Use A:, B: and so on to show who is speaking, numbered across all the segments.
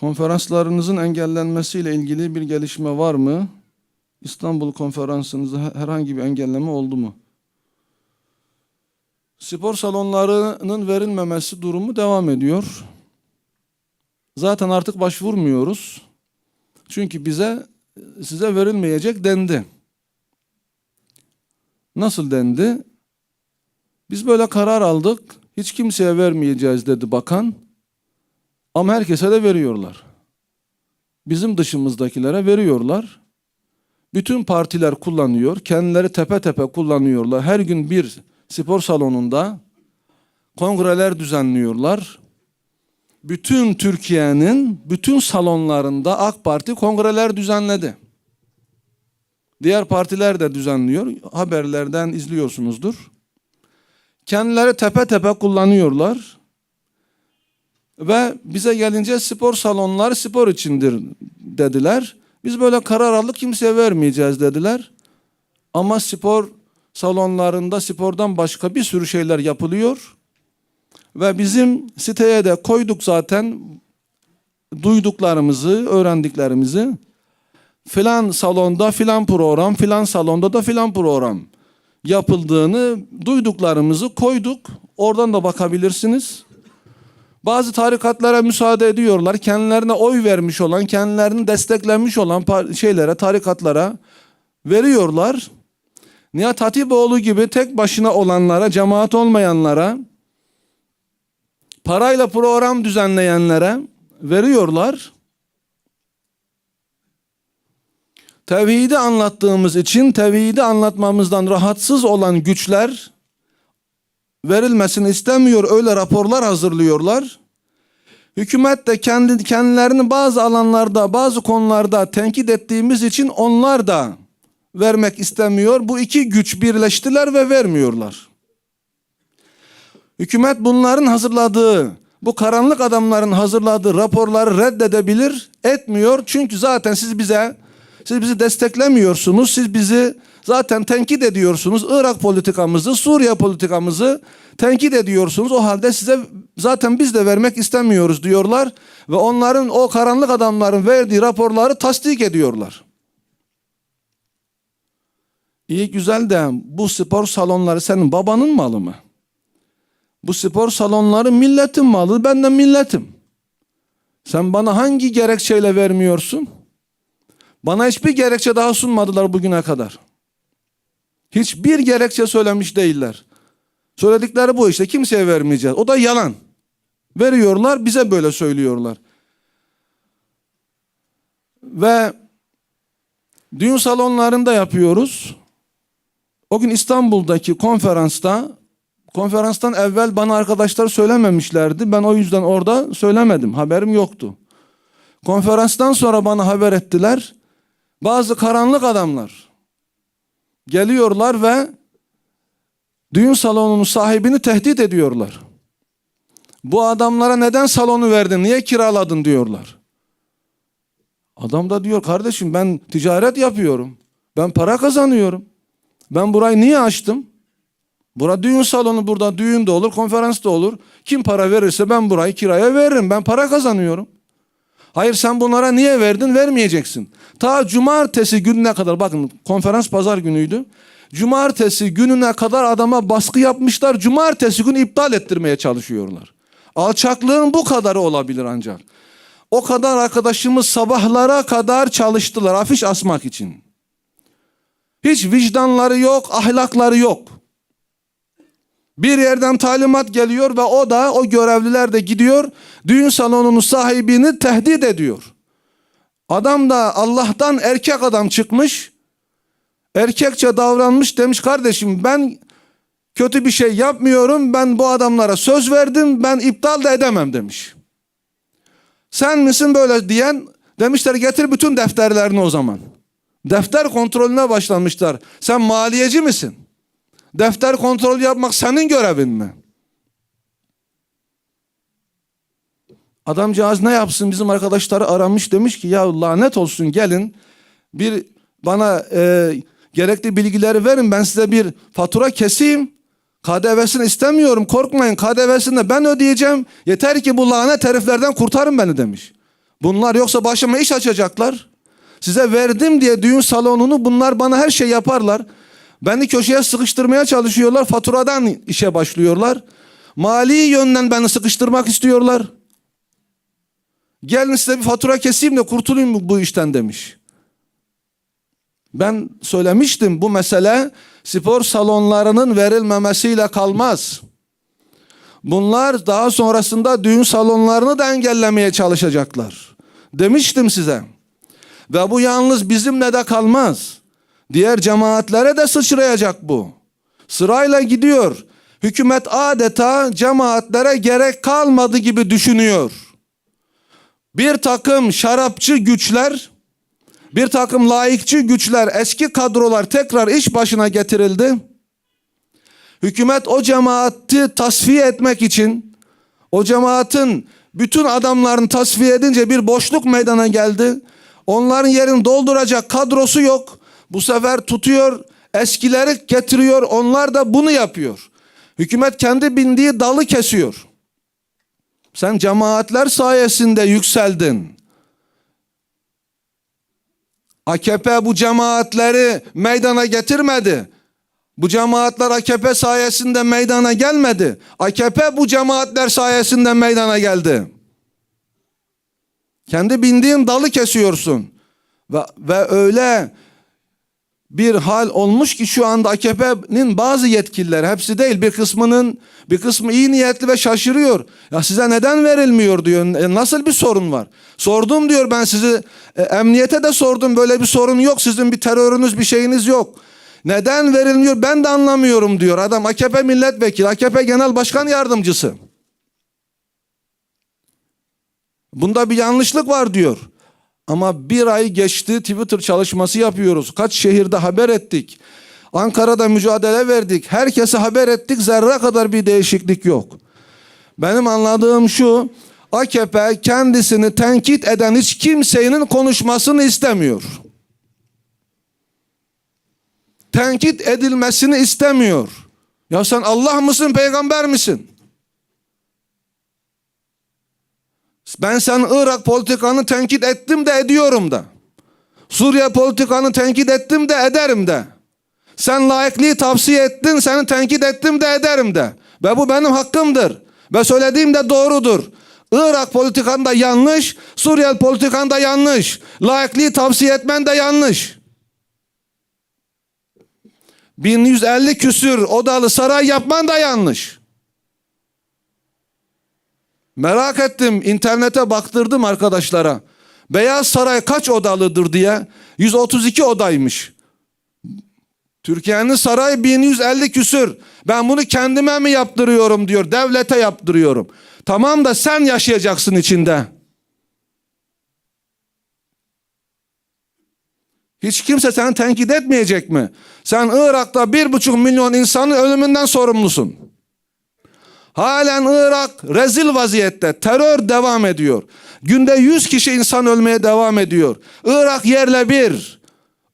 A: Konferanslarınızın engellenmesiyle ilgili bir gelişme var mı? İstanbul konferansınızda he- herhangi bir engelleme oldu mu? Spor salonlarının verilmemesi durumu devam ediyor. Zaten artık başvurmuyoruz. Çünkü bize size verilmeyecek dendi. Nasıl dendi? Biz böyle karar aldık. Hiç kimseye vermeyeceğiz dedi bakan. Ama herkese de veriyorlar. Bizim dışımızdakilere veriyorlar. Bütün partiler kullanıyor. Kendileri tepe tepe kullanıyorlar. Her gün bir spor salonunda kongreler düzenliyorlar. Bütün Türkiye'nin bütün salonlarında AK Parti kongreler düzenledi. Diğer partiler de düzenliyor. Haberlerden izliyorsunuzdur. Kendileri tepe tepe kullanıyorlar. Ve bize gelince spor salonları spor içindir dediler. Biz böyle karar aldık kimseye vermeyeceğiz dediler. Ama spor salonlarında spordan başka bir sürü şeyler yapılıyor. Ve bizim siteye de koyduk zaten duyduklarımızı, öğrendiklerimizi. Filan salonda filan program, filan salonda da filan program yapıldığını duyduklarımızı koyduk. Oradan da bakabilirsiniz. Bazı tarikatlara müsaade ediyorlar. Kendilerine oy vermiş olan, kendilerini desteklemiş olan şeylere, tarikatlara veriyorlar. Nihat Hatipoğlu gibi tek başına olanlara, cemaat olmayanlara, parayla program düzenleyenlere veriyorlar. Tevhidi anlattığımız için tevhidi anlatmamızdan rahatsız olan güçler verilmesini istemiyor. Öyle raporlar hazırlıyorlar. Hükümet de kendi kendilerini bazı alanlarda, bazı konularda tenkit ettiğimiz için onlar da vermek istemiyor. Bu iki güç birleştiler ve vermiyorlar. Hükümet bunların hazırladığı, bu karanlık adamların hazırladığı raporları reddedebilir, etmiyor. Çünkü zaten siz bize siz bizi desteklemiyorsunuz. Siz bizi zaten tenkit ediyorsunuz. Irak politikamızı, Suriye politikamızı tenkit ediyorsunuz. O halde size zaten biz de vermek istemiyoruz diyorlar ve onların o karanlık adamların verdiği raporları tasdik ediyorlar. İyi güzel de bu spor salonları senin babanın malı mı? Bu spor salonları milletin malı. Ben de milletim. Sen bana hangi gerekçeyle vermiyorsun? Bana hiçbir gerekçe daha sunmadılar bugüne kadar. Hiçbir gerekçe söylemiş değiller. Söyledikleri bu işte kimseye vermeyeceğiz. O da yalan. Veriyorlar bize böyle söylüyorlar. Ve düğün salonlarında yapıyoruz. O gün İstanbul'daki konferansta konferanstan evvel bana arkadaşlar söylememişlerdi. Ben o yüzden orada söylemedim. Haberim yoktu. Konferanstan sonra bana haber ettiler. Bazı karanlık adamlar geliyorlar ve düğün salonunun sahibini tehdit ediyorlar. Bu adamlara neden salonu verdin, niye kiraladın diyorlar. Adam da diyor kardeşim ben ticaret yapıyorum. Ben para kazanıyorum. Ben burayı niye açtım? Bura düğün salonu burada düğün de olur, konferans da olur. Kim para verirse ben burayı kiraya veririm. Ben para kazanıyorum. Hayır sen bunlara niye verdin? Vermeyeceksin. Ta cumartesi gününe kadar bakın konferans pazar günüydü. Cumartesi gününe kadar adama baskı yapmışlar. Cumartesi günü iptal ettirmeye çalışıyorlar. Alçaklığın bu kadarı olabilir ancak. O kadar arkadaşımız sabahlara kadar çalıştılar afiş asmak için. Hiç vicdanları yok, ahlakları yok. Bir yerden talimat geliyor ve o da o görevliler de gidiyor düğün salonunun sahibini tehdit ediyor. Adam da Allah'tan erkek adam çıkmış. Erkekçe davranmış demiş kardeşim ben kötü bir şey yapmıyorum. Ben bu adamlara söz verdim. Ben iptal de edemem demiş. Sen misin böyle diyen? Demişler getir bütün defterlerini o zaman. Defter kontrolüne başlamışlar. Sen maliyeci misin? Defter kontrol yapmak senin görevin mi? Adamcağız ne yapsın bizim arkadaşları aramış demiş ki ya lanet olsun gelin bir bana e, gerekli bilgileri verin ben size bir fatura keseyim. KDV'sini istemiyorum korkmayın KDV'sini de ben ödeyeceğim. Yeter ki bu lanet heriflerden kurtarın beni demiş. Bunlar yoksa başıma iş açacaklar. Size verdim diye düğün salonunu bunlar bana her şey yaparlar. Beni köşeye sıkıştırmaya çalışıyorlar. Faturadan işe başlıyorlar. Mali yönden beni sıkıştırmak istiyorlar. Gelin size bir fatura keseyim de kurtulayım bu- işten demiş. Ben söylemiştim bu mesele spor salonlarının verilmemesiyle kalmaz. Bunlar daha sonrasında düğün salonlarını da engellemeye çalışacaklar. Demiştim size. Ve bu yalnız bizimle de kalmaz. Diğer cemaatlere de sıçrayacak bu. Sırayla gidiyor. Hükümet adeta cemaatlere gerek kalmadı gibi düşünüyor. Bir takım şarapçı güçler, bir takım laikçi güçler, eski kadrolar tekrar iş başına getirildi. Hükümet o cemaati tasfiye etmek için, o cemaatin bütün adamlarını tasfiye edince bir boşluk meydana geldi. Onların yerini dolduracak kadrosu yok. Bu sefer tutuyor, eskileri getiriyor, onlar da bunu yapıyor. Hükümet kendi bindiği dalı kesiyor. Sen cemaatler sayesinde yükseldin. AKP bu cemaatleri meydana getirmedi. Bu cemaatler AKP sayesinde meydana gelmedi. AKP bu cemaatler sayesinde meydana geldi. Kendi bindiğin dalı kesiyorsun. Ve, ve öyle bir hal olmuş ki şu anda AKP'nin bazı yetkililer hepsi değil bir kısmının bir kısmı iyi niyetli ve şaşırıyor. Ya size neden verilmiyor diyor. E, nasıl bir sorun var? Sordum diyor ben sizi e, emniyete de sordum böyle bir sorun yok. Sizin bir terörünüz bir şeyiniz yok. Neden verilmiyor ben de anlamıyorum diyor. Adam AKP milletvekili, AKP genel başkan yardımcısı. Bunda bir yanlışlık var diyor. Ama bir ay geçti Twitter çalışması yapıyoruz. Kaç şehirde haber ettik. Ankara'da mücadele verdik. Herkese haber ettik. Zerre kadar bir değişiklik yok. Benim anladığım şu. AKP kendisini tenkit eden hiç kimsenin konuşmasını istemiyor. Tenkit edilmesini istemiyor. Ya sen Allah mısın, peygamber misin? Ben sen Irak politikanı tenkit ettim de ediyorum da. Suriye politikanı tenkit ettim de ederim de. Sen laikliği tavsiye ettin, seni tenkit ettim de ederim de. Ve bu benim hakkımdır. Ve söylediğim de doğrudur. Irak politikan da yanlış, Suriye politikan da yanlış. Laikliği tavsiye etmen de yanlış. 1150 küsür odalı saray yapman da yanlış. Merak ettim internete baktırdım arkadaşlara. Beyaz Saray kaç odalıdır diye 132 odaymış. Türkiye'nin sarayı 1150 küsür. Ben bunu kendime mi yaptırıyorum diyor. Devlete yaptırıyorum. Tamam da sen yaşayacaksın içinde. Hiç kimse seni tenkit etmeyecek mi? Sen Irak'ta bir buçuk milyon insanın ölümünden sorumlusun. Halen Irak rezil vaziyette. Terör devam ediyor. Günde 100 kişi insan ölmeye devam ediyor. Irak yerle bir.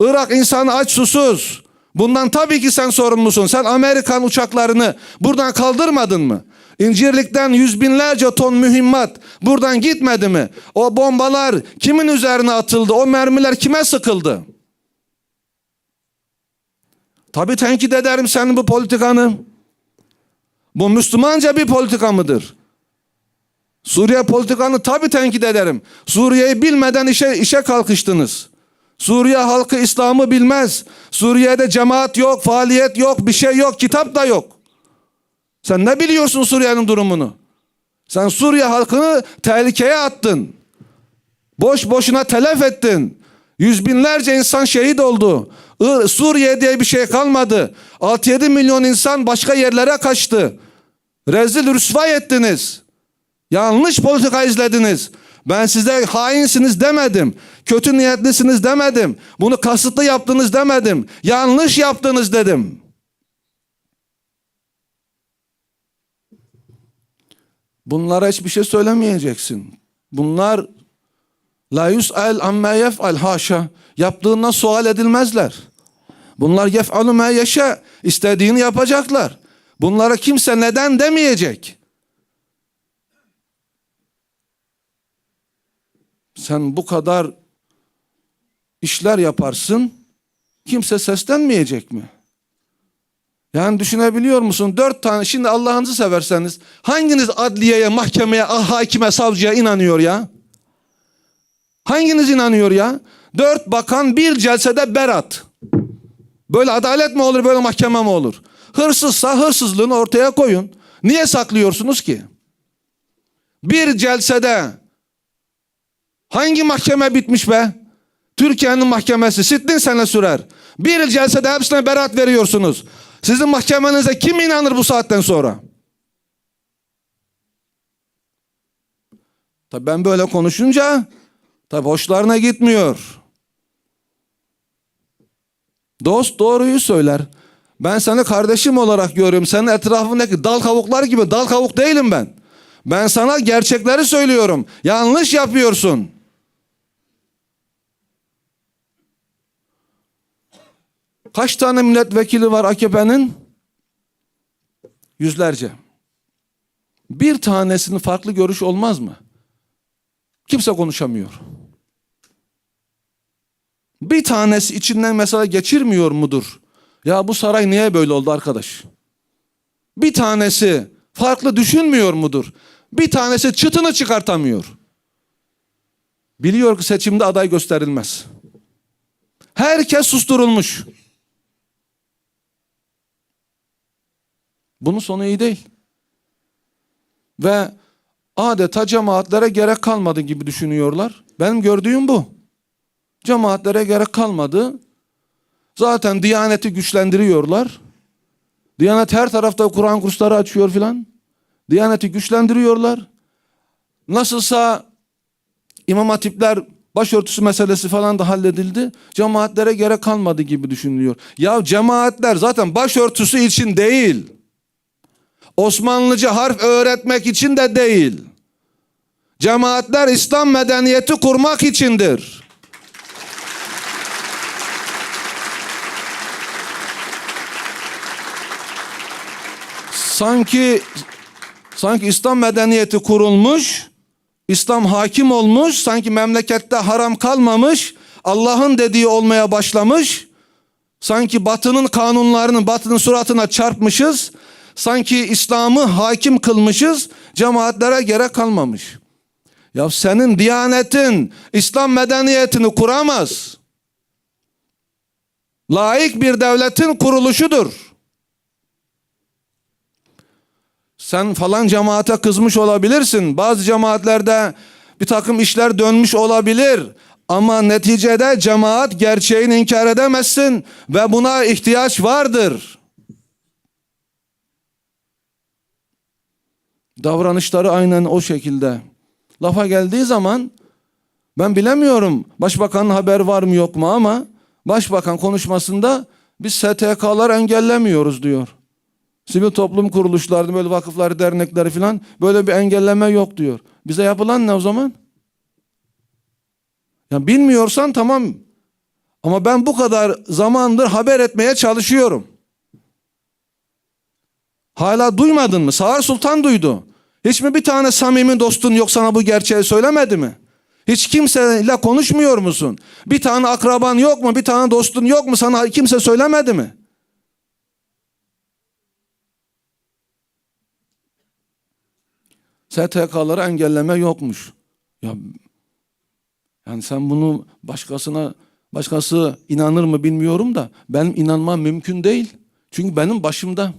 A: Irak insanı aç susuz. Bundan tabii ki sen sorumlusun. Sen Amerikan uçaklarını buradan kaldırmadın mı? İncirlik'ten yüz binlerce ton mühimmat buradan gitmedi mi? O bombalar kimin üzerine atıldı? O mermiler kime sıkıldı? Tabii tenkit ederim senin bu politikanı. Bu Müslümanca bir politika mıdır? Suriye politikanı tabii tenkit ederim. Suriye'yi bilmeden işe, işe kalkıştınız. Suriye halkı İslam'ı bilmez. Suriye'de cemaat yok, faaliyet yok, bir şey yok, kitap da yok. Sen ne biliyorsun Suriye'nin durumunu? Sen Suriye halkını tehlikeye attın. Boş boşuna telef ettin. Yüz binlerce insan şehit oldu. Suriye diye bir şey kalmadı. 6-7 milyon insan başka yerlere kaçtı. Rezil rüsvay ettiniz. Yanlış politika izlediniz. Ben size hainsiniz demedim. Kötü niyetlisiniz demedim. Bunu kasıtlı yaptınız demedim. Yanlış yaptınız dedim. Bunlara hiçbir şey söylemeyeceksin. Bunlar la yus'al amma yef'al haşa. Yaptığından sual edilmezler. Bunlar yef'alu ma yeşe. İstediğini yapacaklar. Bunlara kimse neden demeyecek. sen bu kadar işler yaparsın kimse seslenmeyecek mi? Yani düşünebiliyor musun? Dört tane şimdi Allah'ınızı severseniz hanginiz adliyeye, mahkemeye, ah, hakime, savcıya inanıyor ya? Hanginiz inanıyor ya? Dört bakan bir celsede berat. Böyle adalet mi olur, böyle mahkeme mi olur? Hırsızsa hırsızlığını ortaya koyun. Niye saklıyorsunuz ki? Bir celsede hangi mahkeme bitmiş be? Türkiye'nin mahkemesi sittin sene sürer. Bir celsede hepsine berat veriyorsunuz. Sizin mahkemenize kim inanır bu saatten sonra? Tabii ben böyle konuşunca tabii hoşlarına gitmiyor. Dost doğruyu söyler. Ben seni kardeşim olarak görüyorum. Senin etrafındaki dal kavuklar gibi dal kavuk değilim ben. Ben sana gerçekleri söylüyorum. Yanlış yapıyorsun. Kaç tane milletvekili var AKP'nin? Yüzlerce. Bir tanesinin farklı görüş olmaz mı? Kimse konuşamıyor. Bir tanesi içinden mesela geçirmiyor mudur? Ya bu saray niye böyle oldu arkadaş? Bir tanesi farklı düşünmüyor mudur? Bir tanesi çıtını çıkartamıyor. Biliyor ki seçimde aday gösterilmez. Herkes susturulmuş. Bunun sonu iyi değil. Ve adeta cemaatlere gerek kalmadı gibi düşünüyorlar. Benim gördüğüm bu. Cemaatlere gerek kalmadı. Zaten Diyaneti güçlendiriyorlar. Diyanet her tarafta Kur'an kursları açıyor filan. Diyaneti güçlendiriyorlar. Nasılsa İmam Hatipler başörtüsü meselesi falan da halledildi. Cemaatlere gerek kalmadı gibi düşünülüyor. Ya cemaatler zaten başörtüsü için değil. Osmanlıca harf öğretmek için de değil. Cemaatler İslam medeniyeti kurmak içindir. Sanki sanki İslam medeniyeti kurulmuş, İslam hakim olmuş, sanki memlekette haram kalmamış, Allah'ın dediği olmaya başlamış. Sanki batının kanunlarını batının suratına çarpmışız. Sanki İslam'ı hakim kılmışız. Cemaatlere gerek kalmamış. Ya senin diyanetin İslam medeniyetini kuramaz. Laik bir devletin kuruluşudur. Sen falan cemaate kızmış olabilirsin. Bazı cemaatlerde bir takım işler dönmüş olabilir. Ama neticede cemaat gerçeğini inkar edemezsin ve buna ihtiyaç vardır. Davranışları aynen o şekilde. Lafa geldiği zaman ben bilemiyorum başbakanın haber var mı yok mu ama başbakan konuşmasında biz STK'lar engellemiyoruz diyor. Sivil toplum kuruluşları, böyle vakıfları, dernekleri falan böyle bir engelleme yok diyor. Bize yapılan ne o zaman? Ya bilmiyorsan tamam. Ama ben bu kadar zamandır haber etmeye çalışıyorum. Hala duymadın mı? Sağır Sultan duydu. Hiç mi bir tane samimi dostun yok sana bu gerçeği söylemedi mi? Hiç kimseyle konuşmuyor musun? Bir tane akraban yok mu? Bir tane dostun yok mu? Sana kimse söylemedi mi? STK'ları engelleme yokmuş. Ya yani sen bunu başkasına başkası inanır mı bilmiyorum da benim inanmam mümkün değil. Çünkü benim başımda